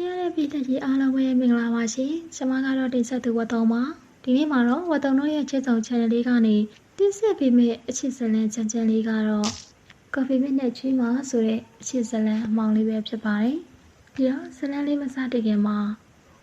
ရှင်ရတဲ့ပြည်သက်ကြီးအားလုံးပဲမင်္ဂလာပါရှင်။ကျွန်မကတော့တင်ဆက်သူဝတ်တုံပါ။ဒီနေ့မှာတော့ဝတ်တုံတို့ရဲ့ချစ်ဆောင် channel လေးကနေတင်ဆက်ပေးမယ့်အချစ်ဇလန်ချန်ချန်လေးကတော့ coffee mate နဲ့ချွေးမှာဆိုတဲ့အချစ်ဇလန်အမောင်လေးပဲဖြစ်ပါတယ်။ဒီတော့ဇလန်လေးမစတင်ခင်မှာ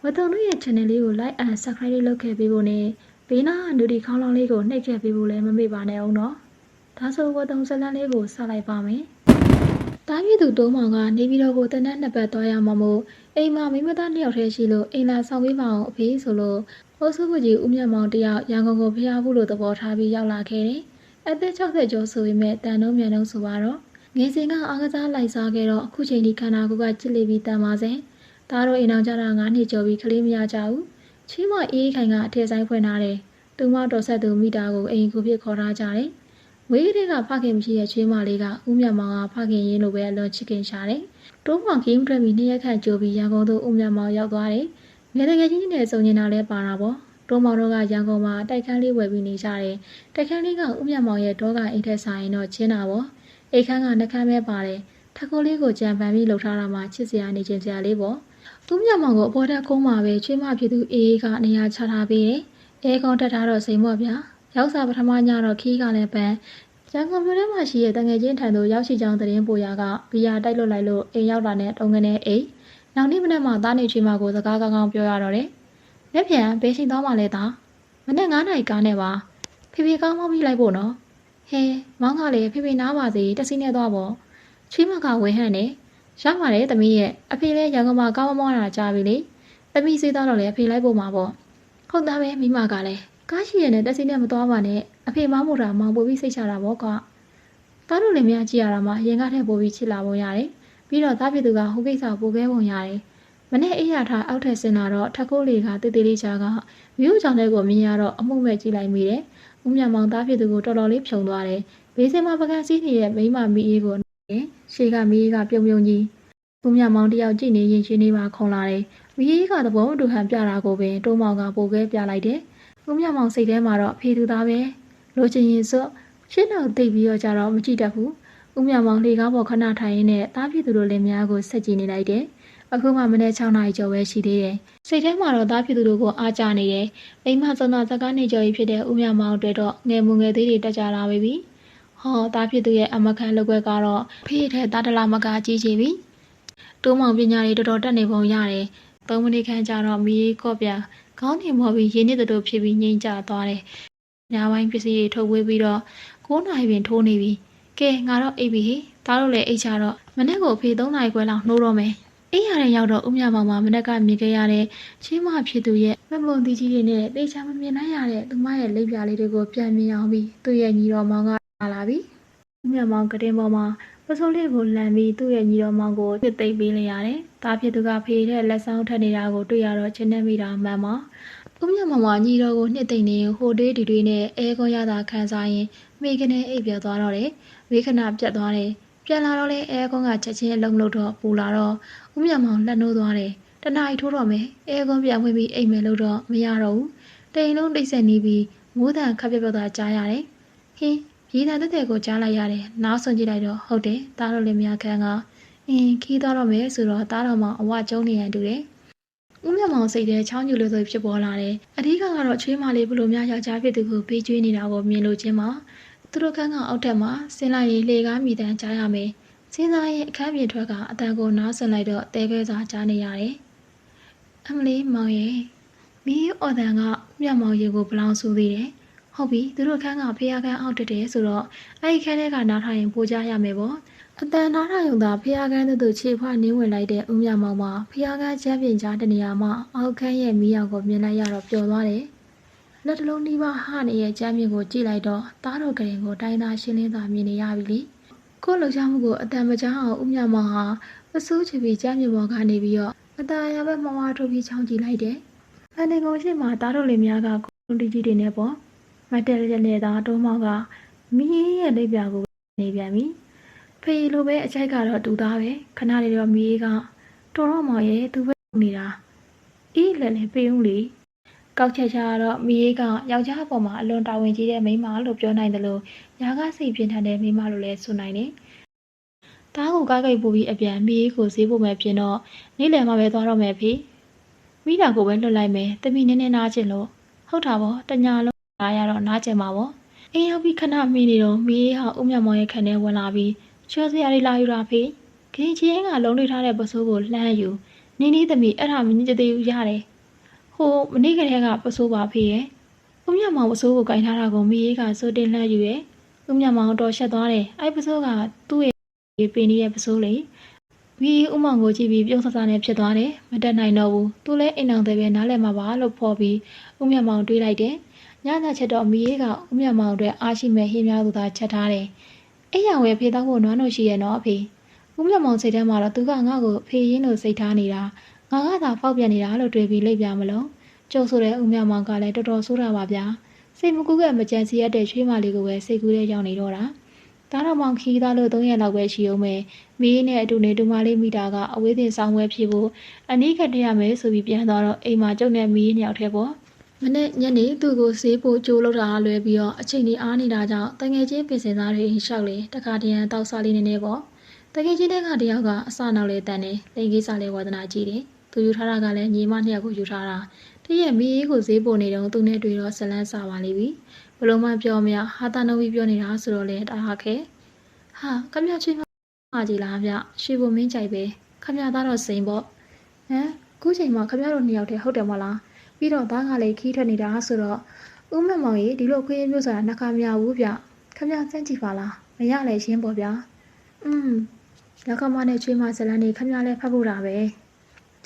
ဝတ်တုံတို့ရဲ့ channel လေးကို like and subscribe လေးလုပ်ခဲ့ပေးဖို့နဲ့ဘေးနားနူဒီခေါင်းလောင်းလေးကိုနှိပ်ခဲ့ပေးဖို့လည်းမမေ့ပါနဲ့အောင်နော်။ဒါဆိုဝတ်တုံဇလန်လေးကိုစလိုက်ပါမယ်။တားမြစ်သူတိုးမောင်ကနေပြီးတော့ကိုတနက်နှစ်ပတ်သွားရမှာမို့ အိမ်မှာမိမသားနှစ်ယောက်တည်းရှိလို့အိမ်လာဆောင်ပေးပါအောင်အဖေဆိုလို့ဟိုးစုကကြီးဦးမြတ်မောင်တယောက်ရန်ကုန်ကိုဖျားဖို့လို့သဘောထားပြီးရောက်လာခဲ့တယ်။အသက်60ကျော်ဆိုပေမဲ့တန်တုံးမြန်တုံးဆိုပါတော့ငယ်စဉ်ကအားကစားလိုက်စားခဲ့တော့အခုချိန်ဒီခန္ဓာကိုယ်ကကြစ်လိပြီးတန်ပါစေ။ဒါတော့အိမ်အောင်ကြတာ9နှစ်ကျော်ပြီးကလေးမရကြဘူး။ချီးမအေးခိုင်ကအထက်ဆိုင်ဖွင့်ထားတယ်။သူမတော်ဆက်သူမိသားကိုအိမ်ကိုဖြစ်ခေါ်ထားကြတယ်။ဝေးကလေးကဖခင်မရှိတဲ့ချွေးမလေးကဦးမြတ်မောင်ကဖခင်ရင်းလိုပဲအလွန်ချစ်ခင်ရှာတယ်။ တိုးမောင်ကင်းထွက်ပြီးနှစ်ရက်ခန့်ကြိုပြီးရန်ကုန်သို့ဦးမြတ်မောင်ရောက်သွားတယ်။ငယ်ငယ်ချင်းနဲ့စုံနေတာလဲပါတာပေါ့။တိုးမောင်တို့ကရန်ကုန်မှာတိုက်ခန်းလေးဝယ်ပြီးနေကြတယ်။တိုက်ခန်းလေးကဦးမြတ်မောင်ရဲ့ဒေါကအိမ်ထက်ဆိုင်တော့ချင်းတာပေါ့။အိမ်ခန်းကနှခမ်းပဲပါတယ်။ထက်ကိုလေးကိုကြံပန်ပြီးလှုပ်ထားတာမှချစ်စရာနေချင်းစရာလေးပေါ့။ဦးမြတ်မောင်ကိုအပေါ်တက်ကုန်းမှာပဲချွေးမဖြစ်သူအေးအေးကနေရာချထားပေးတယ်။အဲကောင်တက်ထားတော့စိန်မော့ဗျာ။ရောက်စားပထမညတော့ခီးကလည်းပန်း ရန်ကုန်မြို့ထဲမှာရှိတဲ့တငယ်ချင်းထံသို့ရောက်ရှိကြောင်းသတင်းပို့ရကဘီယာတိုက်လွတ်လိုက်လို့အိမ်ရောက်တာနဲ့တုံးကနေအိမ်နောက်နေ့မနေ့မှသားနေချွေးမကိုစကားကောင်းကောင်းပြောရတော့တယ်။လက်ပြန်ဘေးရှိသွားမှလဲသားမနေ့9နာရီကားနဲ့ပါဖေဖေကောင်းမောင်းပြီးလိုက်ဖို့နော်။ဟဲမောင်းကလည်းဖေဖေနားပါစေတက်စီနဲ့သွားပေါ့။ချွေးမကဝေဟန့်နေရပါတယ်သမီးရဲ့အဖေလည်းရန်ကုန်မှာကောင်းမောင်းတာကြားပြီလေ။သမီးစေးသွားတော့လေအဖေလိုက်ဖို့မှာပေါ့။ဟုတ်သားပဲမိမကလည်း ကားရှိရတဲ့တက်စီနဲ့မသွားပါနဲ့အဖေမောင်းမို့တာမောင်းပို့ပြီးစိတ်ချတာပေါ့ကွာ။သားတို့လည်းမရကြည့်ရတာမှရင်ကားထက်ပို့ပြီးချစ်လာပုံရတယ်။ပြီးတော့သားပြည်သူကဟိုကိစ္စပို့ခဲ့ပုံရတယ်။မနေ့အေးရထားအောက်ထက်ဆင်းလာတော့ထက်ခိုးလေးကတေးသေးလေးချာကဝီယိုကြောင့်တဲ့ကိုမြင်ရတော့အမှုမဲ့ကြည့်လိုက်မိတယ်။ဦးမြမောင်သားပြည်သူကိုတော်တော်လေးဖြုံသွားတယ်။ဘေးစင်မှာပကန်းစည်းနေတဲ့မိမမီအေးကိုရှေကမီအေးကပြုံပြုံကြီးဦးမြမောင်တယောက်ကြည့်နေရင်ရှင်နေပါခုံလာတယ်။မီအေးကသဘောမတူဟန်ပြတာကိုပင်တိုးမောင်ကပို့ခဲပြလိုက်တယ်။ ဦးမြမောင်စိတ်ထဲမှာတော့ဖေသူသားပဲလိုချင်ရင်စို့ရှင်းတော့သိပြီးတော့ကြတော့မကြည့်တတ်ဘူး။ဦးမြမောင်လေကားပေါ်ခဏထိုင်ရင်းနဲ့တားဖြစ်သူတို့လည်းများကိုဆက်ကြည့်နေလိုက်တယ်။အခုမှမနေ့6နာရီကျော်ပဲရှိသေးတယ်။စိတ်ထဲမှာတော့တားဖြစ်သူတို့ကိုအားကြနေတယ်။မိမစုံတော့ဇကားနေကျော်ကြီးဖြစ်တဲ့ဦးမြမောင်အတွက်တော့ငယ်မူငယ်သေးတွေတက်ကြလာပြီ။ဟောတားဖြစ်သူရဲ့အမခံလောက်ွက်ကတော့ဖေးထဲတာတလာမကကြီးချပြီ။တိုးမောင်ပညာတွေတော်တော်တက်နေပုံရတယ်။သုံးမိနစ်ခန့်ကြာတော့မီးကော့ပြ ခေါင်းနေမော်ပြီးရင်းနှစ်တို့ဖြစ်ပြီးငိမ့်ကျသွားတယ်။ညပိုင်းပစ္စည်းတွေထုတ်ဝေးပြီးတော့9နာရီပင်ထိုးနေပြီ။ကဲငါတော့အိပ်ပြီဟေ့။ဒါတို့လည်းအိပ်ချတော့မနေ့ကိုဖေ3နာရီခွဲလောက်နှိုးတော့မယ်။အိပ်ရတဲ့ရောက်တော့ဦးမြမောင်မှာမနေ့ကမြင်ခဲ့ရတဲ့ချင်းမဖြစ်သူရဲ့မမုံတီကြီးတွေနဲ့တေချာမမြင်နိုင်ရတဲ့သူမရဲ့လိပ်ပြာလေးတွေကိုပြန်မြင်အောင်ပြီးသူ့ရဲ့ညီတော်မောင်ကလာလာပြီ။ဦးမြမောင်ကတင်ပေါ်မှာပစိုးလေးကိုလှန်ပြီးသူ့ရဲ့ညီတော်မောင်ကိုပြစ်သိမ့်ပေးလိုက်ရတယ်။ ဒါဖြစ်သူကဖေတဲ့လက်ဆောင်ထက်နေတာကိုတွေ့ရတော့ချင်းနေမိတာမှန်ပါ။ဦးမြမောင်ကညီတော်ကိုနှစ်သိမ့်နေဟိုတေးဒီတွေနဲ့အဲကောရတာခံစားရင်မိကနေအိပ်ပြသွားတော့တယ်။ဝေခဏပြတ်သွားတယ်။ပြန်လာတော့လေအဲကွန်ကချက်ချင်းအလုံးလို့တော့ပူလာတော့ဦးမြမောင်လက်နိုးသွားတယ်။တနားရီထိုးတော့မယ်။အဲကွန်ပြန်ဝင်ပြီးအိပ်မယ်လို့တော့မရတော့ဘူး။တိန်လုံးတိတ်ဆက်နေပြီးမိုးတန်ခပ်ပြတ်ပြတ်သာကြားရတယ်။ဟင်းပြည်တန်တက်တဲ့ကိုကြားလိုက်ရတယ်။နောက်ဆုံးကြည့်လိုက်တော့ဟုတ်တယ်။သားတို့လည်းမြခန်းက အင်းခီးသွားတော့မယ်ဆိုတော့သားတော်မောင်အဝကျုံနေရတူတယ်။ဦးမြမောင်စိတ်ထဲချောင်းညူလို့ဆိုဖြစ်ပေါ်လာတယ်။အဓိကကတော့ချွေးမလေးဘလို့များယောက်ျားဖြစ်သူကိုပေးကျွေးနေတာကိုမြင်လို့ချင်းမှာသူတို့ခန်းကအောက်ထက်မှာဆင်းလိုက်ရင်လေကားမိတန်းကြားရမယ်။စင်းစားရဲ့အခန်းပြင်ထွက်ကအတန်ကိုနားဆင်လိုက်တော့တဲခဲစာကြားနေရတယ်။အမလေးမောင်ရဲ့မီးအော်တန်ကမြတ်မောင်ရေကိုဘလောင်ဆူသေးတယ်။ဟုတ်ပြီသူတို့ခန်းကဖေးရခန်းအောက်တက်တယ်ဆိုတော့အဲ့ဒီခန်းထဲကနားထိုင်ရင်ပိုကြရမယ်ပေါ့။ အတန်နားထိုင်ုံသာဖေးရခန်းတို့ခြေဖွားနင်းဝင်လိုက်တဲ့ဦးမြမောင်မှာဖေးရခန်းချမ်းပြင်ကြားတနေရာမှာအောက်ခန်းရဲ့မီးရောင်ကိုမြင်လိုက်ရတော့ပျော်သွားတယ်။လက်တလုံးနှီးပါဟနေရဲ့ကြမ်းမြင့်ကိုကြည့်လိုက်တော့သားတော်ကရင်ကိုတိုင်းသားရှင်းလင်းသာမြင်နေရပြီလေကို့လှူချမှုကိုအတန်မကြောက်အောင်ဦးမြမောင်ဟာအစိုးချပြီးကြမ်းမြင့်ပေါ်ကနေပြီးတော့အตาရဘက်မဝါထုတ်ပြီးချောင်းကြည့်လိုက်တယ်။အန်ဒီကုံရှိမှသားတော်လေးများကကွန်တီကြီးတွေနဲ့ပေါ့မတ်တယ်ရတဲ့သားတိုးမောင်ကမီးရဲ့လက်ပြကိုနေပြန်ပြီ။ ဖေလိုပဲအချိုက်ကတော့တူသားပဲခဏလေးတော့မီးကတော်တော့မောင်ရဲ့သူပဲနေတာအေးလည်းလည်းပေးဦးလေကောက်ချက်ချကတော့မိရေးကယောက်ျားအပေါ်မှာအလွန်တာဝန်ကြီးတဲ့မိန်းမလို့ပြောနိုင်တယ်လို့ညာကစိတ်ပြင်းထန်တဲ့မိန်းမလို့လည်းဆိုနိုင်တယ်။တားကိုကားကိတ်ပို့ပြီးအပြန်မိရေးကိုဈေးဖို့မယ်ပြင်တော့နေ့လယ်မှပဲသွားတော့မယ်ဖေမိတာကိုပဲလွတ်လိုက်မယ်တမီနည်းနည်းနားချင်လို့ဟုတ်တာပေါ့တညာလုံးနားရတော့နားချင်ပါပေါ့အိမ်ရောက်ပြီးခဏမိနေတော့မိရေးဟာဦးမြတ်မောင်ရဲ့ခန်းထဲဝင်လာပြီး ချွေးစရာလေးလာယူတာဖေခင်းချင်းကလုံးလေးထားတဲ့ပစိုးကိုလှမ်းယူနင်းနီးသမီးအဲ့ဒါမင်းကြသေးဘူးရတယ်ဟိုမနေ့ကတည်းကပစိုးပါဖေရဲ့ဦးမြတ်မောင်ပစိုးကိုကင်ထားတာကိုမိရေးကစိုးတင်လှမ်းယူရဲ့ဦးမြတ်မောင်တော်ရှက်သွားတယ်အဲ့ပစိုးကသူ့ရဲ့ပင်ကြီးရဲ့ပစိုးလေမီဥမောင်ကိုကြည့်ပြီးပြုံးဆဆနဲ့ဖြစ်သွားတယ်မတက်နိုင်တော့ဘူးသူလည်းအိမ်အောင်သေးပဲနားလည်မှာပါလို့ဖော်ပြီးဥမြတ်မောင်တွေးလိုက်တယ်ညသာချက်တော့မီရေးကဥမြတ်မောင်အတွက်အားရှိမဲ့ဟင်းများသူသာချက်ထားတယ် အိမ်ရောင်ဝယ်ဖေးတော့ဖို့နွားလို့ရှိရဲ့နော်အဖေဥမြတ်မောင်စိတ်ထဲမှာတော့သူကငါ့ကိုဖေးရင်းလို့စိတ်ထားနေတာငါကသာဖောက်ပြန်နေတာလို့တွေးပြီးလိုက်ပြမလို့ကျုပ်ဆိုတဲ့ဥမြတ်မောင်ကလည်းတော်တော်ဆိုးတာပါဗျာစိတ်မကူးကမကြံစီရတဲ့ချွေးမလေးကိုပဲစိတ်ကူးတဲ့ရောက်နေတော့တာတားတော်မောင်ခီးသားလို့၃ရက်လောက်ပဲရှိအောင်မယ်မီးနဲ့အတူနေတူမလေးမိတာကအဝေးတင်ဆောင်ဝဲဖြစ်ဖို့အနီးခတ်တရမယ်ဆိုပြီးပြန်သွားတော့အိမ်မှာကျုပ်နဲ့မီးနှစ်ယောက်တည်းပေါ့ မနေ့ညနေသူ့ကိုဆေးဖို့ကြိုးလောက်တာလွယ်ပြီးတော့အချိန်ကြီးအားနေတာကြောင့်တငယ်ချင်းပြင်ဆင်သားတွေရှောက်လေတခါတရံတောက်စားလေးနေနေပေါ့တငယ်ချင်းတဲ့ကတယောက်ကအစနောက်လေးတန်နေလိန်ကြီးစားလေးဝါသနာကြည့်တယ်သူယူထားတာကလည်းညီမနှစ်ယောက်ကိုယူထားတာတည့်ရဲ့မီးကိုဈေးပို့နေတော့သူနဲ့တွေ့တော့ဇလန်းစားပါလိမ့်ပြီဘလို့မှပြောမရဟာတာနဝီပြောနေတာဆိုတော့လေတာဟာခဲဟာကမြချွေးမမှာကြည်လားဗျရွှေဘုံမင်းကြိုက်ပဲခမရသားတော့စိန်ပေါ့ဟမ်ခုချိန်မှာခမရတို့နှစ်ယောက်တည်းဟုတ်တယ်မလား ပြီးတော့သားကလည်းခီးထွက်နေတာဆိုတော့ဦးမမောင်ကြီးဒီလိုခွေးမျိုးဆိုတာနှခါမရဘူးဗျခမရစမ်းကြည့်ပါလားမရလဲရှင်းပေါ့ဗျာอืมရောက်ခမနဲ့ချွေးမဇလန်းနေခမရလည်းဖတ်ဖို့တာပဲ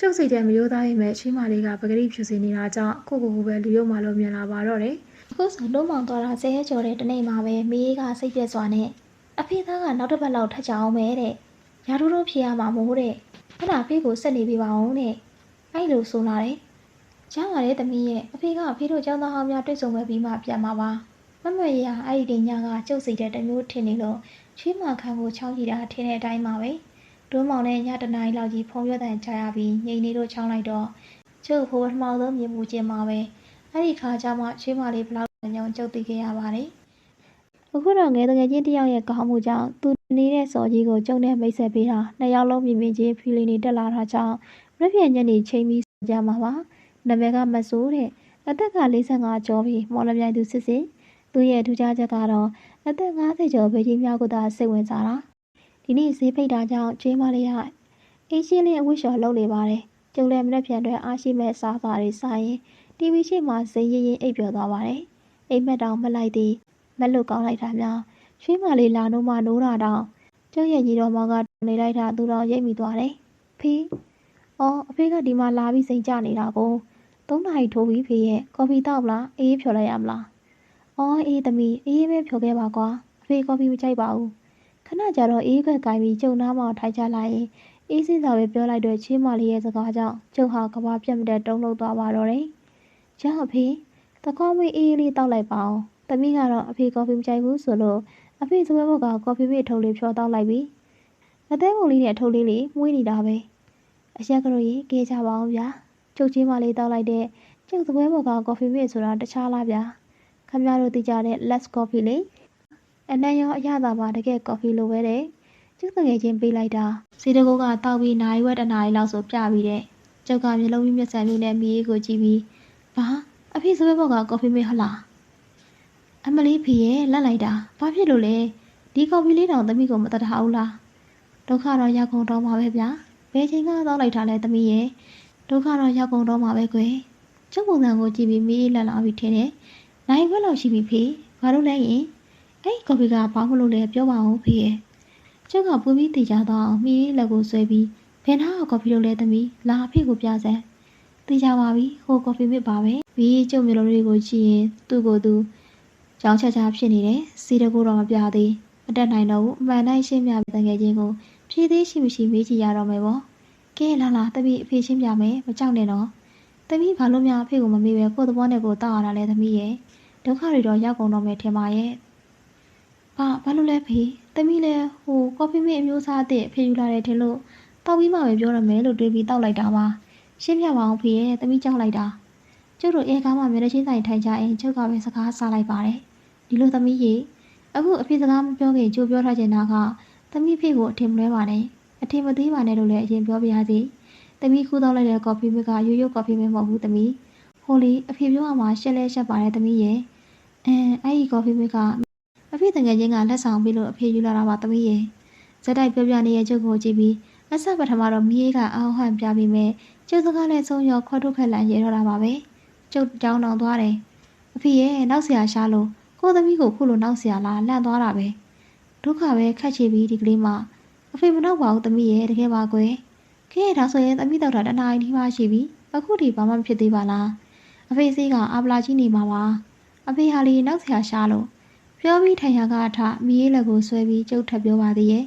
ကျုပ်စိတ်ထဲမရိုးသားရင်ပဲချွေးမလေးကပဂရိဖြူစင်နေတာကြောင့်ကိုကိုကိုပဲလူရုံမှလို့မြင်လာပါတော့တယ်အခုဆိုလုံးမောင်သွားတာဇဲကြော်တဲ့တနေ့မှာပဲမေးကစိတ်ပြက်စွာနဲ့အဖေသားကနောက်တစ်ပတ်လောက်ထပ်ကြအောင်မယ်တဲ့။ရာထူးတို့ဖြေရမှာမို့တဲ့။အဲ့ဒါအဖေကိုဆက်နေပြပါအောင်တဲ့။အဲ့လိုဆိုလာတယ်။ ကြားပါတဲ့သမီးရဲ့အဖေကအဖေတို့ကျောင်းသားဟောင်းများတွေ့ဆုံမဲ့ပြီးမှပြန်มาပါ။မမရအဲ့ဒီတင်ညာကကျုပ်စိတ်တဲ့တမျိုးထင်နေလို့ချွေးမခန်းကိုချောင်းကြည့်တာထင်တဲ့အတိုင်းပါပဲ။ဒုံးမောင်နဲ့ညတနားရီလောက်ကြီးဖုံရွက်တန်ကြားရပြီးငိန်နေတို့ချောင်းလိုက်တော့ကျုပ်ဖိုးပထမဆုံးမြင်မှုချင်းမှာပဲ။အဲ့ဒီခါကျမှချွေးမလေးဘလောက်ညောင်ကျုပ်သိခဲ့ရပါတယ်။အခုတော့ငယ်တငယ်ချင်းတစ်ယောက်ရဲ့ကောင်းမှုကြောင့်သူနေတဲ့စော်ကြီးကိုကျုံနဲ့မိတ်ဆက်ပေးတာနှစ်ယောက်လုံးမြင်မြင်ချင်းဖီလီနေတက်လာတာကြောင့်ရပြည့်ညနေချိန်ပြီးကြမှာပါ နာမည်ကမဆိုးတဲ့အသက်က45ကျော်ပြီးမော်လမြိုင်သူစစ်စစ်သူရဲ့ထူးခြားချက်ကတော့အသက်50ကျော်ဘေးကြီးများကိုသာစိတ်ဝင်စားတာဒီနေ့ဈေးဖိတ်တာကြောင့်ကျွေးမလေးရအင်းရှင်းလေးအဝတ်လျှော်လုပ်နေပါတယ်ကျုံလည်းမနေ့ပြန်အတွက်အားရှိမဲ့စားစာတွေစားရင် TV ရှိမှဇိမ်းရင်ရင်အိပ်ပျော်သွားပါတယ်အိမ်မက်တောင်မလိုက်သေးမက်လို့ကောင်းလိုက်တာများရွှေမလေးလာနိုးမနိုးတာတောင်ကျုပ်ရဲ့ညီတော်မောင်ကနေလိုက်တာသူတော်ရိပ်မိသွားတယ်ဖေးအော်အဖေကဒီမှာလာပြီးစိန်ကြနေတာကို သုံးနာရီထိုးပြီးဖေးရဲ့ကော်ဖီတောက်လားအေးဖြော်လိုက်ရမလားအော်အေးသမီးအေးပဲဖြော်ခဲ့ပါကွာအဖေကော်ဖီမကြိုက်ပါဘူးခဏကြာတော့အေးခွက်ကင်ပြီးကျုံနားမှာထိုင်ချလိုက်ရင်အေးစင်းစာပဲပြောလိုက်တော့ချေးမလေးရဲ့စကားကြောင့်ကျုပ်ဟာကဘာပြတ်မတဲ့တုံးလုံးသွားပါတော့တယ်ရအဖေတကောင်းမအေးလေးတောက်လိုက်ပါအောင်။သမီးကတော့အဖေကော်ဖီမကြိုက်ဘူးဆိုလို့အဖေစပွဲဘုတ်ကကော်ဖီမေ့ထုတ်လေးဖြောတောက်လိုက်ပြီ။အသေးပုံလေးနဲ့အထုတ်လေးလေးမွေးနေတာပဲ။အရက်ကလေးကေးကြပါအောင်ဗျာ။ ကျုပ်ချင်းမလေးတောက်လိုက်တဲ့ကျုပ်စပွဲဘုတ်ကကော်ဖီမေ့ဆိုတာတခြားလားဗျာ။ခမရတို့သိကြတဲ့ Let's Coffee လေ။အနံ့ရောအရသာပါတကယ်ကော်ဖီလိုပဲတဲ့။ကျုပ်ငယ်ချင်းပေးလိုက်တာစီတကုတ်ကတောက်ပြီးနိုင်ဝက်တနားရီလောက်ဆိုပြပြီးတဲ့။ကျုပ်ကမျိုးလုံးမျက်စံမျိုးနဲ့မီးကိုကြည့်ပြီးဘာအဖေစပွဲဘုတ်ကကော်ဖီမေ့ဟလား။အမလေးဖေရဲ့လက်လိုက်တာဘာဖြစ်လို့လဲဒီကော်ဖီလေးတောင်သမီးကိုမတတ်ထားဘူးလားဒုက္ခတော့ရောက်ကုန်တော့မှာပဲဗျာဘယ်ချိန်ကသောက်လိုက်တာလဲသမီးရဲ့ ဒုက္ခတော့ရောက်ကုန်တော့မှာပဲကွယ်ကျုပ်ပုံစံကိုကြည့်ပြီးမီးလက်လာပြီးထင်တယ်နိုင်ခွက်လောက်ရှိပြီဖေဘာလို့လဲရင်အဲ့ဒီကော်ဖီကဘာမလို့လဲပြောပါဦးဖေရဲ့ကျုပ်ကပူပြီးတေချာတော့မီးလက်ကိုဆွဲပြီးဘယ်နာကကော်ဖီလို့လဲသမီးလာအဖေကိုပြစမ်းတေချာပါပြီဟိုကော်ဖီမစ်ပါပဲပြီးကျုပ်မျိုးလုံးလေးကိုကြည့်ရင်သူ့ကိုယ်သူကြောင်းချာချာဖြစ်နေတယ်စီတကူတော့မပြသေးမတက်နိုင်တော့ဘူးအမှန်တိုင်းရှင်းပြတဲ့ငယ်ချင်းကိုဖြည့်သေးရှိမရှိမေးကြည့်ရတော့မယ်ပေါ့ ကဲလာလာတပည့်အဖေရှင်းပြမယ်မကြောက်နဲ့တော့တပည့်ဘာလို့များအဖေကိုမမေးပဲကိုယ့်သဘောနဲ့ကိုယ်တောက်ရတာလဲသမီးရဲ့ဒုက္ခတွေတော့ရောက်ကုန်တော့မယ်ထင်ပါရဲ့ဘာဘာလို့လဲဖေတမီးလဲဟိုကော်ဖီမေးအမျိုးအစားအသစ်ဖေယူလာတယ်ထင်လို့တောက်ပြီးမှပဲပြောရမယ်လို့တွေးပြီးတောက်လိုက်တာပါရှင်းပြပါအောင်ဖေရဲ့တမီးကြောက်လိုက်တာကျုပ်တို့အဲကားမှမျက်နှာချင်းဆိုင်ထိုင်ကြရင်ကျုပ်ကပဲစကားစားလိုက်ပါတယ်ဒီလိုသမီးကြီးအခုအဖေစကားမပြောခင်ကြိုပြောထားချင်တာကသမီးဖေကိုအထင်မလွဲပါနဲ့ အထင်မသေးပါနဲ့လို့လည်းအရင်ပြောပြရစီသမီးကူးတော့လိုက်တဲ့ကော်ဖီမစ်ကရိုးရိုးကော်ဖီမစ်မဟုတ်ဘူးသမီးဟိုလေအဖေပြောရမှာရှက်လဲရှက်ပါတယ်သမီးရဲ့အဲအဲ့ဒီကော်ဖီမစ်ကအဖေတငယ်ချင်းကလက်ဆောင်ပေးလို့အဖေယူလာတာပါသမီးရဲ့ဇက်တိုက်ပြောပြနေတဲ့ကျုပ်ကိုကြည့်ပြီးအဆက်ပထမတော့မီးအေးကအောင်းဟန်ပြပြီးမဲ့ကျုပ်စကားလည်းဆုံးရောခွတ်ထုတ်ခက်လန်ရဲတော့တာပါပဲကျုပ်တောင်းတောင်းသွားတယ်အဖေရဲ့နောက်ဆရာရှားလို့ကိုသမီးကိုခုလိုနောက်ဆရာလားလန့်သွားတာပဲဒုက္ခပဲခက်ချပြီးဒီကလေးမှ အဖေမနောက်ပါဘူးသမီးရဲ့တကယ်ပါကွယ်ခဲဒါဆိုရင်သမီးတော့တာတနားရီဒီမှရှိပြီအခုထိဘာမှမဖြစ်သေးပါလားအဖေစီးကအာဗလာကြီးနေမှာပါအဖေဟာလီနောက်ဆရာရှားလို့ပြောပြီးထိုင်ရာကအထမီးရေးလက်ကိုဆွဲပြီးကျုပ်ထပ်ပြောပါသေးရဲ့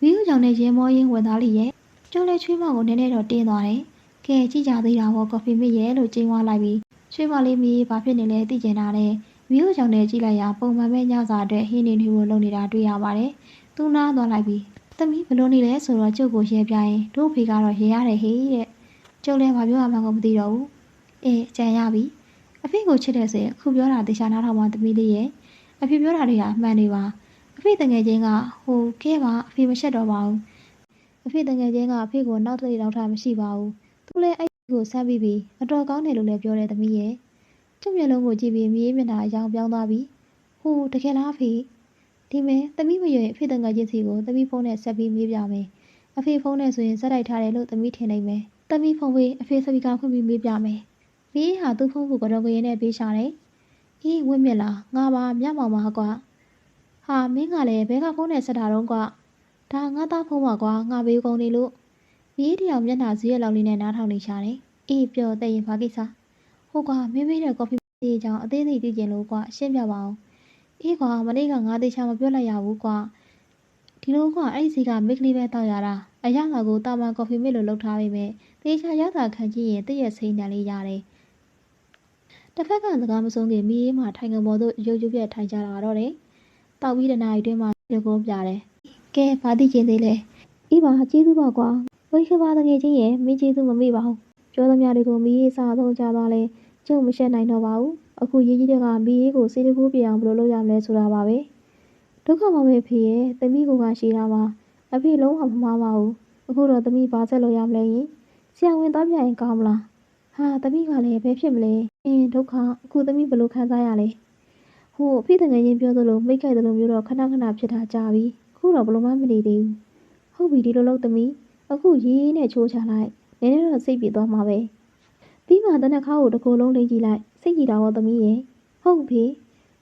မီးဦးကြောင့်နဲ့ရင်မောရင်းဝင်သားလိရဲ့ကျုပ်လည်းချွေးမကိုနည်းနည်းတော့တင်းသွားတယ်ကဲကြည့်ကြသေးတာပေါ့ကော်ဖီမစ်ရဲ့လို့ကျင်းသွားလိုက်ပြီးချွေးမလေးမီးဘာဖြစ်နေလဲသိကျင်တာနဲ့မီးဦးကြောင့်နဲ့ကြည့်လိုက်ရပုံမှန်ပဲညစာအတွက်ဟင်းနေနေဖို့လုပ်နေတာတွေ့ရပါတယ်သူနားသွားလိုက်ပြီး သမီးဘလို့နေလဲဆိုတော့ကျုပ်ကိုရဲပြရင်တို့ဖေကတော့ရဲရတယ်ဟေးတဲ့ကျုပ်လည်းဘာပြောရမှန်းကိုမသိတော့ဘူးအေးကြံရပြီအဖေကိုချစ်တဲ့ဆိုရင်အခုပြောတာတေချာနားထောင်ပါသမီးလေးရဲ့အဖေပြောတာတွေကအမှန်တွေပါအဖေတငယ်ချင်းကဟိုကဲပါအဖေမရှက်တော့ပါဘူးအဖေတငယ်ချင်းကအဖေကိုနောက်တစ်လောက်ထားမရှိပါဘူးသူလည်းအဲ့ဒီကိုဆမ်းပြီးပြီးအတော်ကောင်းတယ်လို့လည်းပြောတယ်သမီးရဲ့ကျုပ်မျက်လုံးကိုကြည့်ပြီးမြေးမျက်နှာအယောင်ပြောင်းသွားပြီးဟိုတကယ်လားအဖေ ဒီမဲသမီးမရွေအဖေတငယ်ချင်းစီကိုသမီးဖုန်းနဲ့ဆက်ပြီးမေးပြမယ်အဖေဖုန်းနဲ့ဆိုရင်ဇက်တိုက်ထားတယ်လို့သမီးထင်နိုင်မယ်သမီးဖုန်းပေးအဖေစပီကာဖွင့်ပြီးမေးပြမယ်မီးဟာသူ့ဖုန်းကိုကတော့ကရင်နဲ့ပေးရှာတယ်အေးဝင့်မြက်လားငါပါမြမောင်ပါကွာဟာမင်းကလည်းဘဲကဖုန်းနဲ့ဆက်တာတော့ကွာဒါငါသားဖုန်းပါကွာငါပေးကုန်နေလို့မီးတယောက်မျက်နှာဇီးရဲ့လောက်လေးနဲ့နားထောင်နေရှာတယ်အေးပြောတဲ့ရင်ဘာကိစ္စဟုတ်ကွာမင်းမေးတဲ့ကော်ဖီဒီအကြောင်းအသေးစိတ်သိကျင်လို့ကွာရှင်းပြပါအောင် အေးကွာမနေ့ကငါသေးချာမပြောလိုက်ရဘူးကွာဒီလိုကွာအဲ့ဒီစီကမိတ်ကလေးပဲတောက်ရတာအရသာကိုတာမန်ကော်ဖီမစ်လို့လုပ်ထားပေးမယ်သေချာရတာခံကြည့်ရင်တည့်ရဲ့စိမ့်တန်လေးရတယ်တစ်ဖက်ကစကားမဆုံးခင်မီးရေးမှာထိုင်ကံပေါ်သို့ရုပ်ရုပ်ပြက်ထိုင်ကြတာတော့တယ်တောက်ပြီးတဲ့နာရီတွင်းမှာရုပ်ကုန်းပြတယ်ကဲဘာသိကျင်သေးလဲအေးပါကျေးဇူးပါကွာဝိခပါတကယ်ချင်းရဲ့မင်းကျေးဇူးမမေ့ပါဘူးပြောသမျှတွေကိုမီးရေးစားသုံးကြသွားလဲကျုပ်မရှက်နိုင်တော့ပါဘူး အခုရေးကြီးတဲ့ကမီးရေးကိုစေတကူးပြအောင်ဘယ်လိုလုပ်ရမလဲဆိုတာပါပဲဒုက္ခမမေ့ဖေရဲ့တမိကိုကရှိတာပါအဖေလုံးဝမမှားပါဘူးအခုတော့တမိဘာဆက်လို့ရမလဲယင်ဆရာဝန်တော့ပြရင်ကောင်းမလားဟာတမိကလည်းဘယ်ဖြစ်မလဲအင်းဒုက္ခအခုတမိဘယ်လိုခံစားရလဲဟိုအဖေတငယ်ချင်းပြောသလိုမိတ်ခိုက်သလိုမျိုးတော့ခဏခဏဖြစ်တာကြာပြီအခုတော့ဘယ်လိုမှမနေသေးဘူးဟုတ်ပြီဒီလိုလုပ်တမိအခုရေးရေးနဲ့ချိုးချလိုက်နည်းနည်းတော့စိတ်ပြေသွားမှာပဲပြီးမှတနက်ခါကိုတစ်ကိုယ်လုံးလိမ့်ကြည့်လိုက် စိတ်ကြည်တာရောတမိရဲ့ဟုတ်ပြီ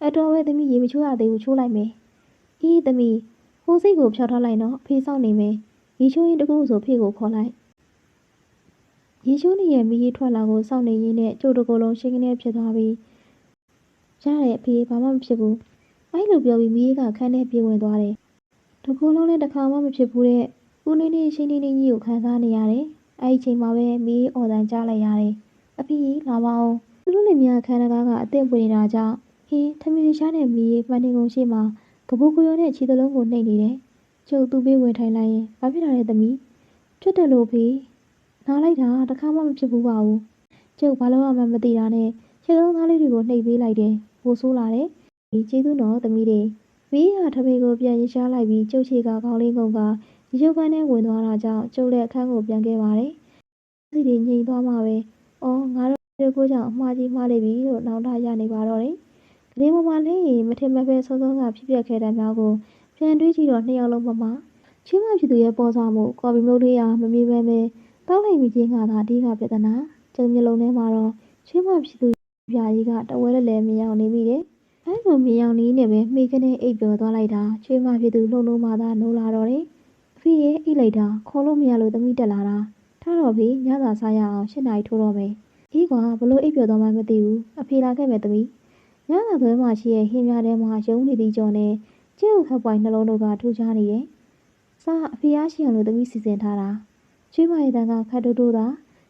အတော်ပဲတမိရေမချိုးရသေးဘူးချိုးလိုက်မယ်အေးတမိဟိုစိတ်ကိုဖျောက်ထားလိုက်နော်အဖေစောင့်နေမယ်ရေချိုးရင်တကူဆိုဖေကိုခေါ်လိုက်ရေချိုးနေရဲ့မီးရီထွက်လာကိုစောင့်နေရင်းနဲ့ကျိုးတကိုယ်လုံးရှင်းကနေဖြစ်သွားပြီးရတယ်အဖေဘာမှမဖြစ်ဘူးအဲ့လိုပြောပြီးမီးရီကခန်းထဲပြေးဝင်သွားတယ်တကိုယ်လုံးလည်းတစ်ခါမှမဖြစ်ဘူးတဲ့ဦးနေနေရှင်းနေနေကြီးကိုခံစားနေရတယ်အဲ့ဒီချိန်မှာပဲမီးအော်တန်ကြားလိုက်ရတယ်အဖေလာပါအောင် သူတို့လည်းများခန်းတကားကအသင့်ပွေနေတာကြောင့်ဟင်းထမင်းရှားတဲ့မီးရီမှန်နေကုန်ရှိမှကပူကိုရုံနဲ့ခြေသလုံးကိုနှိပ်နေတယ်ကျုပ်သူ့ပေးဝင်ထိုင်လိုက်ရင်ဘာဖြစ်လာလဲသမီးဖြစ်တယ်လို့ဖေနားလိုက်တာတခါမှမဖြစ်ဘူးပါဘူးကျုပ်ဘာလို့မှမသိတာနဲ့ခြေလုံးသားလေးတွေကိုနှိပ်ပေးလိုက်တယ်ဟိုဆိုးလာတယ်ဒီကျေးဇူးတော်သမီးတွေမီးဟာထမင်းကိုပြန်ရရှားလိုက်ပြီးကျုပ်ချေကခေါင်းလေးငုံကဒီရုပ်ကန်းထဲဝင်သွားတာကြောင့်ကျုပ်လည်းအခန်းကိုပြန်ခဲ့ပါတယ်စိတ်တွေငြိမ်သွားမှပဲအော်ငါတို့ ဒီကိုကြောင့်အမှားကြီးမှားနေပြီလို့နှောင်းထားရနေပါတော့တယ်ကလေးမမလေးမထင်မပဲဆုံးဆုံးကဖြစ်ပျက်ခဲ့တဲ့များကိုပြန်တွေးကြည့်တော့နှစ်ယောက်လုံးမမချင်းမဖြစ်သူရဲ့ပေါ်စားမှုကော်ပီမုတ်လေးရာမမေးပဲပဲတောက်လိုက်မိခြင်းကသာအဓိကပြဿနာကျုံမျိုးလုံးထဲမှာတော့ချင်းမဖြစ်သူပြာကြီးကတဝဲလဲလဲမြင်အောင်နေမိတယ်အဲလိုမြင်အောင်နေနေပဲမိကနေအိပ်ပျော်သွားလိုက်တာချင်းမဖြစ်သူလှုပ်လုံးမှသာနိုးလာတော့တယ်အဖေရဲ့အိပ်လိုက်တာခေါ်လို့မရလို့သမီးတက်လာတာထားတော့ပြီညစာစားရအောင်၈နာရီထိုးတော့မယ် အေးကွာဘလို့အိပ်ပျော်သွားမှမသိဘူးအဖေလာခဲ့မယ်သမီးညစာသွဲမှာရှိရဲ့ဟင်းများထဲမှာရုံးနေသည့်ကြော်နဲ့ကျုပ်ဟပ်ပွိုင်နှလုံးတို့ကထူးခြားနေတယ်စားအဖေအားရှိအောင်လို့သမီးစီစဉ်ထားတာချွေးမရဲ့တန်ကခတ်တိုးတိုးတာ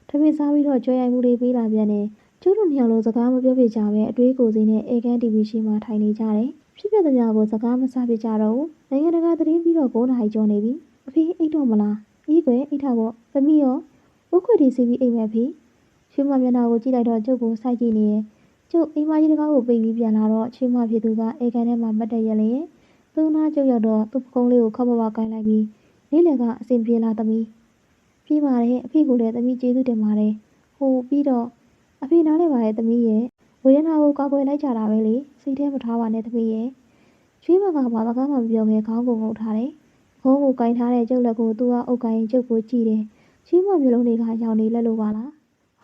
ထမင်းစားပြီးတော့ကြွရိုက်မှုတွေပေးလာပြန်တယ်ကျုပ်တို့နှစ်ယောက်လုံးစကားမပြောပြကြပဲအတွေးကိုယ်စိနဲ့အေကန်တီဗီရှိမှထိုင်နေကြတယ်ဖြစ်ဖြစ်သမျှကိုစကားမစပြကြတော့ဘူးနိုင်ငံတကာသတင်းပြီးတော့9နာရီကျော်နေပြီအဖေအိတ်တော့မလားအေးကွယ်အိတ်ထားပေါ့သမီးရောဥခွေတီစီပြီးအိမ်မဲ့ဖေ ချွေးမမျက်နှာကိုကြည့်လိုက်တော့ကျုပ်ကိုစိုက်ကြည့်နေရဲ့ကျုပ်အိမ်မကြီးတကားကိုပိတ်ပြီးပြန်လာတော့ချွေးမဖြစ်သူကအေကန်ထဲမှာမတ်တက်ရက်လေသူသူ့နားကျုပ်ရောက်တော့သူ့ပကုံးလေးကိုခောက်ပပကိုင်းလိုက်ပြီးနေ့လည်ကအဆင်ပြေလာသမီးပြေးပါတယ်အဖေကိုလည်းသမီးကျေးဇူးတင်ပါတယ်ဟိုပြီးတော့အဖေနားလဲပါတယ်သမီးရဲ့ဝေဒနာကိုကောက်ွယ်လိုက်ကြတာပဲလေစိတ်ထဲမထားပါနဲ့သမီးရဲ့ချွေးမကဘာမှကမှမပြောဘဲခေါင်းကိုငုံထားတယ်ခေါင်းကိုကင်ထားတဲ့ကျုပ်လက်ကိုသူကအုပ်ကိုင်းကျုပ်ကိုကြည့်တယ်ချွေးမမျိုးလုံးတွေကရောင်နေလက်လို့ပါလား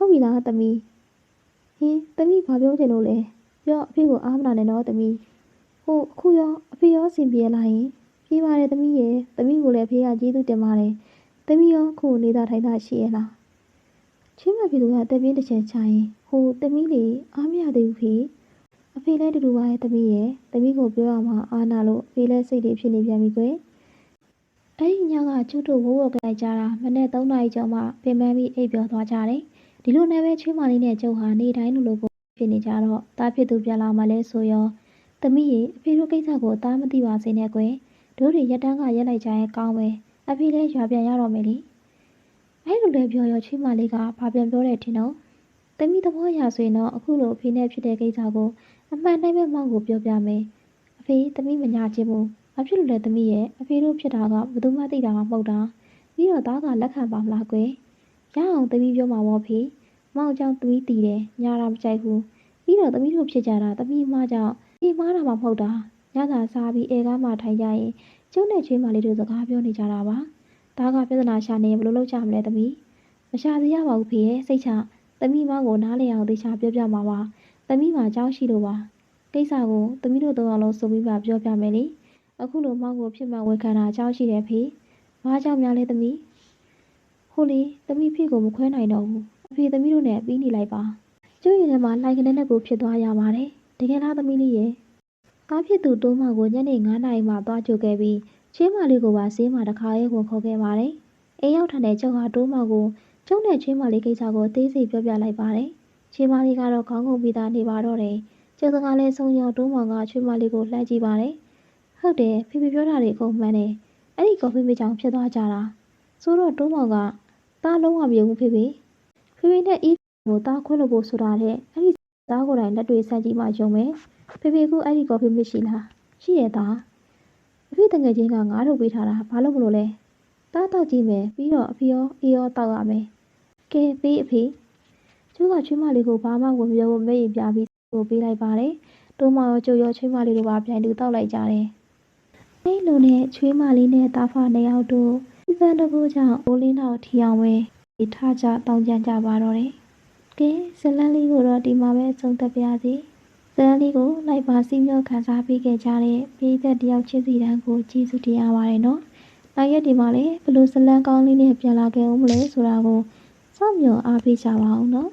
ဟုတ်ပြီလားသမီးဟင်းသမီးဘာပြောချင်လို့လဲပြောအဖေကိုအားမနာနဲ့တော့သမီးဟိုအခုရောအဖေရောအဆင်ပြေလာရင်ပြေးပါတယ်သမီးရဲ့သမီးကိုလည်းအဖေကကျေးဇူးတင်ပါတယ်သမီးရောအခုနေသားထိုင်သားရှိရဲ့လားချင်းမဖေသူကတက်ပြင်းတစ်ချက်ချရင်ဟိုသမီးလေးအားမရသေးဘူးဖေအဖေလည်းတူတူပါရဲ့သမီးရဲ့သမီးကိုပြောရမှာအားနာလို့အဖေလည်းစိတ်တွေဖြစ်နေပြန်ပြီကွယ်အဲ့ဒီညကကျုပ်တို့ဝိုးဝေါ်ကြလိုက်ကြတာမနေ့3နာရီကျော်မှပင်ပန်းပြီးအိပ်ပျော်သွားကြတယ် ဒီလိုနဲ့ပဲချွေးမလေးနဲ့ကျုပ်ဟာနေတိုင်းလိုလိုကိုဖြစ်နေကြတော့တားဖြစ်သူပြန်လာမှလဲဆိုရော။သမီးရေအဖေတို့ကိစ္စကိုအသားမသိပါစေနဲ့ကွယ်။တို့တွေရက်တန်းကရက်လိုက်ကြရင်ကောင်းပဲ။အဖေလည်းရွာပြန်ရတော့မယ်လေ။အဲ့လိုလည်းပြောရောချွေးမလေးကဘာပြန်ပြောတယ်ထင်တော့။သမီးသဘောရဆိုရင်တော့အခုလိုအဖေနဲ့ဖြစ်တဲ့ကိစ္စကိုအမှန်တိုင်းပဲမောင်ကိုပြောပြမယ်။အဖေသမီးမညာချင်းဘူး။ဘာဖြစ်လို့လဲသမီးရဲ့အဖေတို့ဖြစ်တာကဘယ်သူမှသိတာမှမဟုတ်တာ။ပြီးတော့သားကလက်ခံပါမလားကွယ်။ ရအောင်သမီးပြောမှာပေါ့ဖေ။မောင်ကြောင့်သမီးတည်တယ်ညာတာမကြိုက်ဘူး။ပြီးတော့သမီးတို့ဖြစ်ကြတာသမီးမကြောင့်ဒီမားတာမှမဟုတ်တာညစာစားပြီးအဲကားမှထိုင်ကြရင်ကျုပ်နဲ့ချွေးမလေးတို့စကားပြောနေကြတာပါဒါကပြဿနာရှာနေရင်ဘယ်လိုလုပ်ကြမလဲသမီးမရှာစေရပါဘူးဖေရဲ့စိတ်ချသမီးမကိုနားလည်အောင်သေချာပြောပြမှာပါသမီးမှာကြောင်းရှိလို့ပါကိစ္စကိုသမီးတို့သုံးအောင်လို့ဆိုပြီးမှပြောပြမယ်လေအခုလိုမောင်ကိုဖြစ်မှဝန်ခံတာကြောင်းရှိတယ်ဖေဘာကြောင့်များလဲသမီး ဟိုလေသမီးဖေကိုမခွဲနိုင်တော့ဘူးအဖေသမီးတို့နဲ့ပြီးနေလိုက်ပါကျုပ်ရင်ထဲမှာလိုက်ကနေနဲ့ကိုဖြစ်သွားရပါတယ်တကယ်လားသမီးလေးရဲ့ကားဖြစ်သူတိုးမကိုညနေ9နာရီမှသွားကြိုခဲ့ပြီးချင်းမလေးကိုပါဆေးမှတစ်ခါရဲဝင်ခေါ်ခဲ့ပါတယ်။အိမ်ရောက်ထတဲ့ကျုပ်ဟာတိုးမကိုကျုပ်နဲ့ချင်းမလေးကိစ္စကိုသေးစိတ်ပြောပြလိုက်ပါတယ်။ချင်းမလေးကတော့ခေါင်းကုန်ပြီးသားနေပါတော့တယ်။ကျုပ်စကားလဲဆုံးရောက်တိုးမကချင်းမလေးကိုလှမ်းကြည့်ပါတယ်။ဟုတ်တယ်ဖေဖေပြောတာတွေအကုန်မှန်တယ်။အဲ့ဒီကော်ဖီမေးကြောင်ဖြစ်သွားကြတာ။ဆိုတော့တိုးမက တားလုံးဝမယုံဘူးဖေဖေ။ဖေဖေနဲ့အီးကိုတားခွင့်လို့ဖို့ဆိုတာတဲ့အဲ့ဒီသားကိုယ်တိုင်လက်တွေဆက်ကြည့်မှယုံမယ်ဖေဖေကအဲ့ဒီကော်ဖီမရှိလားရှိရသားအဖေတငယ်ချင်းကငါးထုတ်ပေးထားတာဘာလို့မလို့လဲသားတောက်ကြည့်မယ်ပြီးတော့အဖေရောအေးရောတောက်ရမယ်ကဲပေးအဖေကျိုးကချွေးမလေးကိုဘာမှဝင်ပြောဖို့မဲ့ရင်ပြပြီးကိုပေးလိုက်ပါတယ်တိုးမရောကျုပ်ရောချွေးမလေးတို့ပါပြန်တူတောက်လိုက်ကြတယ်အဲ့လိုနဲ့ချွေးမလေးနဲ့တာဖာနှစ်ယောက်တို့ ဒီစံတကူကြောင့်အိုးလင်းတော့ထီအောင်ပဲဒီထားကြတောင်းကြကြပါတော့တယ်ကဲဇလန်းလေးကိုတော့ဒီမှာပဲဆုံးသက်ပါရစေဇလန်းလေးကိုလိုက်ပါစီမျိုးခန်းစားပေးခဲ့ကြတဲ့ပြည်သက်တယောက်ချစ်စီတန်းကိုကျေးဇူးတင်ရပါတယ်နော်နောက်ရက်ဒီမှာလည်းဘလို့ဇလန်းကောင်းလေးနဲ့ပြန်လာခဲ့အောင်မလဲဆိုတာကိုစောင့်မျှော်အားပေးကြပါအောင်နော်